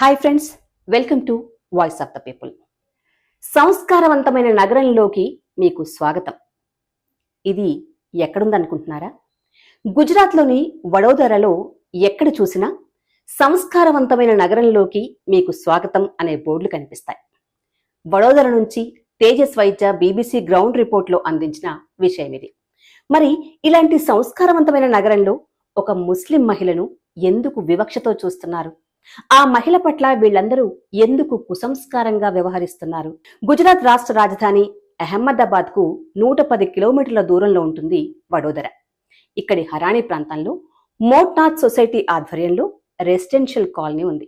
Hi friends welcome to voice of the people సంస్కారవంతమైన నగరంలోకి మీకు స్వాగతం. ఇది ఎక్కడుందనుకుంటున్నారా? గుజరాత్లోని వడోదరలో ఎక్కడ చూసినా సంస్కారవంతమైన నగరంలోకి మీకు స్వాగతం అనే బోర్డులు కనిపిస్తాయి. వడోదర నుంచి తేజస్ వైద్య బీబీసీ గ్రౌండ్ రిపోర్ట్లో అందించిన విషయం ఇది. మరి ఇలాంటి సంస్కారవంతమైన నగరంలో ఒక ముస్లిం మహిళను ఎందుకు వివక్షతో చూస్తున్నారు? ఆ మహిళ పట్ల వీళ్ళందరూ ఎందుకు కుసంస్కారంగా వ్యవహరిస్తున్నారు? గుజరాత్ రాష్ట్ర రాజధాని అహ్మదాబాద్కు నూట పది కిలోమీటర్ల దూరంలో ఉంటుంది వడోదర. ఇక్కడి హరాణి ప్రాంతంలో మోట్నాథ్ సొసైటీ ఆధ్వర్యంలో రెసిడెన్షియల్ కాలనీ ఉంది.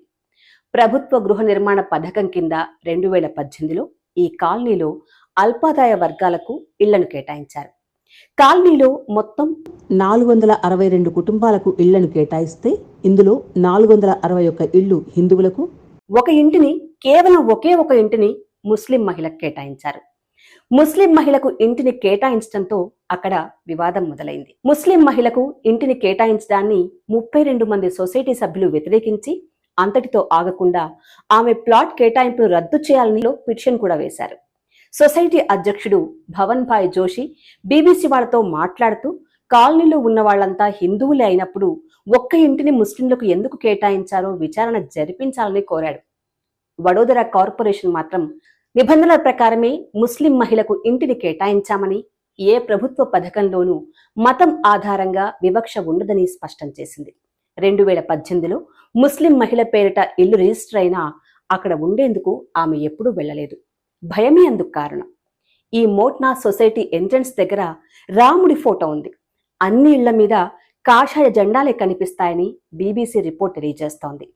ప్రభుత్వ గృహ నిర్మాణ పథకం కింద రెండు వేల పద్దెనిమిదిలో ఈ కాలనీలో అల్పాదాయ వర్గాలకు ఇళ్ళను కేటాయించారు. కాలనీలో మొత్తం నాలుగు వందల అరవై రెండు కుటుంబాలకు ఇళ్ళను కేటాయిస్తే ఇందులో నాలుగు వందల అరవై ఒక్క ఇళ్ళు హిందువులకు ఒక ఇంటిని కేవలం ఒకే ఒక ఇంటిని ముస్లిం మహిళకు కేటాయించారు. ముస్లిం మహిళకు ఇంటిని కేటాయించడంతో అక్కడ వివాదం మొదలైంది. ముస్లిం మహిళకు ఇంటిని కేటాయించడాన్ని ముప్పై రెండు మంది సొసైటీ సభ్యులు వ్యతిరేకించి అంతటితో ఆగకుండా ఆమె ప్లాట్ కేటాయింపును రద్దు చేయాలని పిటిషన్ కూడా వేశారు. సొసైటీ అధ్యక్షుడు భవన్ భాయ్ జోషి బీబీసీ వాళ్ళతో మాట్లాడుతూ కాలనీలో ఉన్న వాళ్ళంతా హిందువులే అయినప్పుడు ఒక్క ఇంటిని ముస్లింలకు ఎందుకు కేటాయించారో విచారణ జరిపించాలని కోరాడు. వడోదర కార్పొరేషన్ మాత్రం నిబంధనల ప్రకారమే ముస్లిం మహిళకు ఇంటిని కేటాయించామని ఏ ప్రభుత్వ పథకంలోనూ మతం ఆధారంగా వివక్ష ఉండదని స్పష్టం చేసింది. రెండు వేల పద్దెనిమిదిలో ముస్లిం మహిళ పేరిట ఇల్లు రిజిస్టర్ అయినా అక్కడ ఉండేందుకు ఆమె ఎప్పుడూ వెళ్ళలేదు. భయమే అందుకు కారణం? ఈ మోట్నా సొసైటీ ఎంట్రన్స్ దగ్గర రాముడి ఫోటో ఉంది. అన్ని ఇళ్ళ మీద కాషాయ జెండాలే కనిపిస్తాయని బీబీసీ రిపోర్ట్ తెలియజేస్తోంది.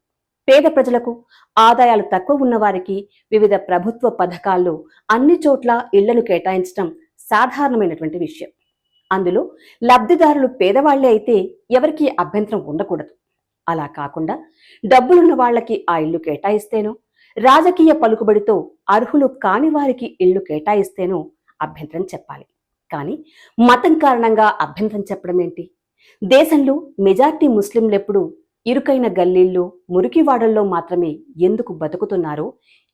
పేద ప్రజలకు ఆదాయాలు తక్కువ ఉన్నవారికి వివిధ ప్రభుత్వ పథకాల్లో అన్ని చోట్ల ఇళ్ళను కేటాయించడం సాధారణమైనటువంటి విషయం. అందులో లబ్ధిదారులు పేదవాళ్ళే అయితే ఎవరికీ అభ్యంతరం ఉండకూడదు. అలా కాకుండా డబ్బులున్న వాళ్ళకి ఆ ఇల్లు కేటాయిస్తేనో రాజకీయ పలుకుబడితో అర్హులు కాని వారికి ఇళ్ళు కేటాయిస్తేనో అభ్యంతరం చెప్పాలి. కానీ మతం కారణంగా అభ్యంతరం చెప్పడం ఏంటి? దేశంలో మెజార్టీ ముస్లింలెప్పుడు ఇరుకైన గల్లీల్లో మురికివాడల్లో మాత్రమే ఎందుకు బతుకుతున్నారో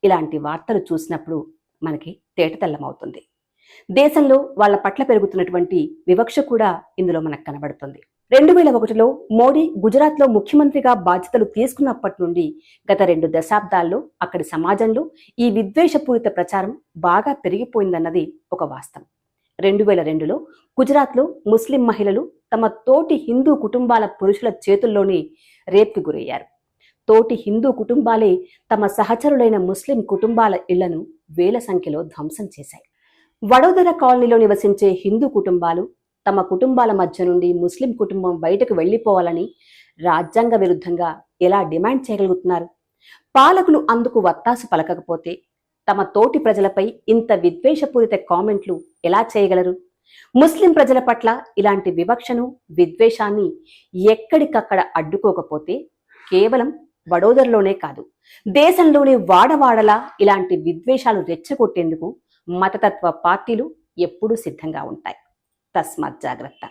ఇలాంటి వార్తలు చూసినప్పుడు మనకి తేటతెల్లమవుతుంది దేశంలో వాళ్ళ పట్ల పెరుగుతున్నటువంటి వివక్ష కూడా ఇందులో మనకు కనబడుతుంది. రెండు వేల ఒకటిలో మోడీ గుజరాత్లో ముఖ్యమంత్రిగా బాధ్యతలు తీసుకున్నప్పటి నుండి గత రెండు దశాబ్దాల్లో అక్కడి సమాజంలో ఈ విద్వేషపూరిత ప్రచారం బాగా పెరిగిపోయిందన్నది ఒక వాస్తవం. రెండు వేల రెండులో గుజరాత్లో ముస్లిం మహిళలు తమ తోటి హిందూ కుటుంబాల పురుషుల చేతుల్లోనే రేప్కి గురయ్యారు. తోటి హిందూ కుటుంబాలే తమ సహచరులైన ముస్లిం కుటుంబాల ఇళ్ళను వేల సంఖ్యలో ధ్వంసం చేశాయి. వడోదర కాలనీలో నివసించే హిందూ కుటుంబాలు తమ కుటుంబాల మధ్య నుండి ముస్లిం కుటుంబం బయటకు వెళ్ళిపోవాలని రాజ్యాంగ విరుద్ధంగా ఎలా డిమాండ్ చేయగలుగుతున్నారు? పాలకులు అందుకు వత్తాసు పలకకపోతే తమ తోటి ప్రజలపై ఇంత విద్వేషపూరిత కామెంట్లు ఎలా చేయగలరు? ముస్లిం ప్రజల పట్ల ఇలాంటి వివక్షను విద్వేషాన్ని ఎక్కడికక్కడ అడ్డుకోకపోతే కేవలం వడోదరలోనే కాదు దేశంలోని వాడవాడలా ఇలాంటి విద్వేషాలు రెచ్చగొట్టేందుకు మతతత్వ పార్టీలు ఎప్పుడూ సిద్ధంగా ఉంటాయి. తస్మాత్ జాగ్రత్త.